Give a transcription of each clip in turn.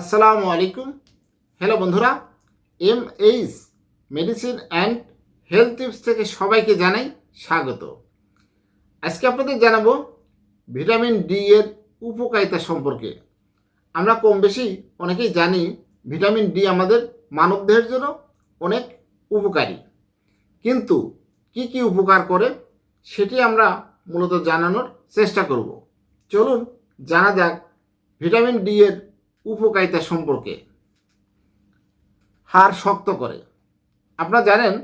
আসসালামু আলাইকুম। হ্যালো বন্ধুরা M H medicine and health tips থেকে সবাইকে জানাই স্বাগত। আজকে আপনাদের জানাব ভিটামিন ডি এর উপকারিতা সম্পর্কে। আমরা কম বেশি অনেকেই জানি ভিটামিন ডি আমাদের মানবদেহের জন্য অনেক উপকারী। কিন্তু কি কি উপকার করে সেটি আমরা মূলত জানানোর চেষ্টা করব। চলুন জানা যাক ভিটামিন ডি এর উপকারিতা সম্পর্কে হাড় শক্ত করে। আপনারা জানেন,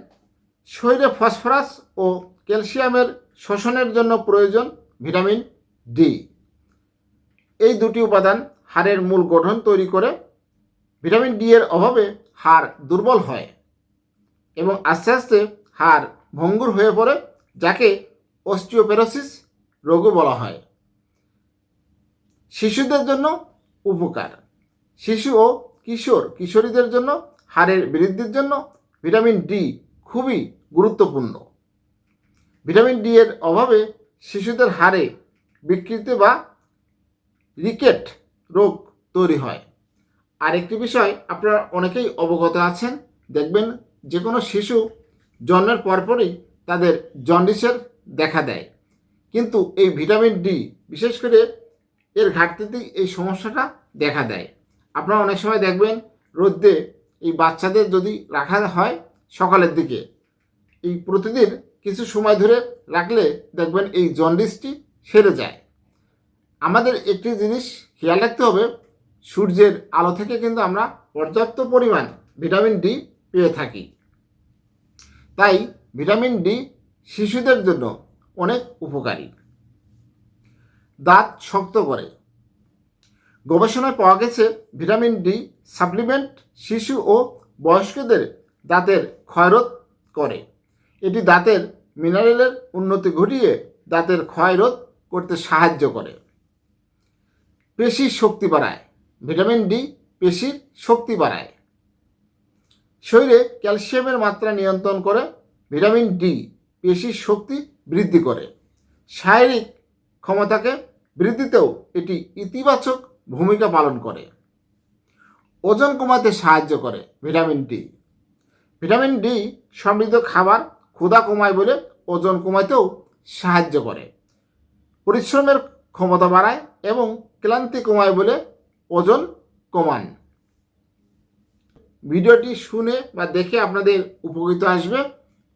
শরীরে ফসফরাস ও ক্যালসিয়ামের শোষণের জন্য প্রয়োজন ভিটামিন ডি। এই দুটি উপাদান হাড়ের মূল গঠন তৈরি করে ভিটামিন ডি এর অভাবে হাড় দুর্বল হয় এবং আস্তে আস্তে হাড় ভঙ্গুর হয়ে পড়ে, যাকে অস্টিওপেরোসিস রোগও বলা হয়। শিশুদের জন্য উপকার। শিশু ও কিশোর, কিশোরীদের জন্য, হাড়ের বৃদ্ধির জন্য ভিটামিন ডি খুবই গুরুত্বপূর্ণ। ভিটামিন ডি এর অভাবে শিশুদের হাড়ে বিকৃতি বা রিকেট রোগ তৈরি হয়। আরেকটি বিষয়, আপনারা অনেকেই অবগত আছেন, দেখবেন যে কোনো শিশু জন্মের পরপরই তাদের জন্ডিসের দেখা দেয়। কিন্তু এই ভিটামিন ডি, বিশেষ করে এর ঘাটতিতেই এই সমস্যাটা দেখা দেয়। আপনারা অনেক সময় দেখবেন রোদ্দে এই বাচ্চাদের যদি রাখা হয় সকালের দিকে, এই প্রতিদিন কিছু সময় ধরে রাখলে দেখবেন এই জন্ডিসটি সেরে যায়। আমাদের একটি জিনিস খেয়াল রাখতে হবে, সূর্যের আলো থেকে কিন্তু আমরা পর্যাপ্ত পরিমাণ ভিটামিন ডি পেয়ে থাকি। তাই ভিটামিন ডি শিশুদের জন্য অনেক উপকারী। দাঁত শক্ত করে গবেষণায় পাওয়া গেছে ভিটামিন ডি সাপ্লিমেন্ট শিশু ও বয়স্কদের দাঁতের ক্ষয়রোধ করে। এটি দাঁতের মিনারেলের উন্নতি ঘটিয়ে দাঁতের ক্ষয়রোধ করতে সাহায্য করে। পেশির শক্তি বাড়ায়। ভিটামিন ডি পেশির শক্তি বাড়ায়। শরীরে ক্যালসিয়ামের মাত্রা নিয়ন্ত্রণ করে, ভিটামিন ডি পেশির শক্তি বৃদ্ধি করে। শারীরিক ক্ষমতাকে বৃদ্ধিতেও এটি ইতিবাচক ভূমিকা পালন করে। ওজন কমাতে সাহায্য করে ভিটামিন ডি। ভিটামিন ডি সমৃদ্ধ খাবার ক্ষুধা কমায় বলে ওজন কমাতেও সাহায্য করে। পরিশ্রমের ক্ষমতা বাড়ায় এবং ক্লান্তি কমায় বলে ওজন কমান। ভিডিওটি শুনে বা দেখে আপনাদের উপকৃত আসবে।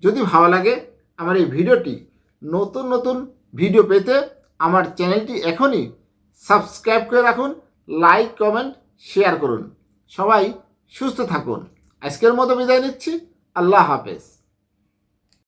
যদি ভালো লাগে আমার এই ভিডিওটি, নতুন নতুন ভিডিও পেতে আমার চ্যানেলটি এখনই সাবস্ক্রাইব করে রাখুন, লাইক, কমেন্ট, শেয়ার করুন। সবাই সুস্থ থাকুন। আজকের মতো বিদায় নিচ্ছি। আল্লাহ হাফেজ।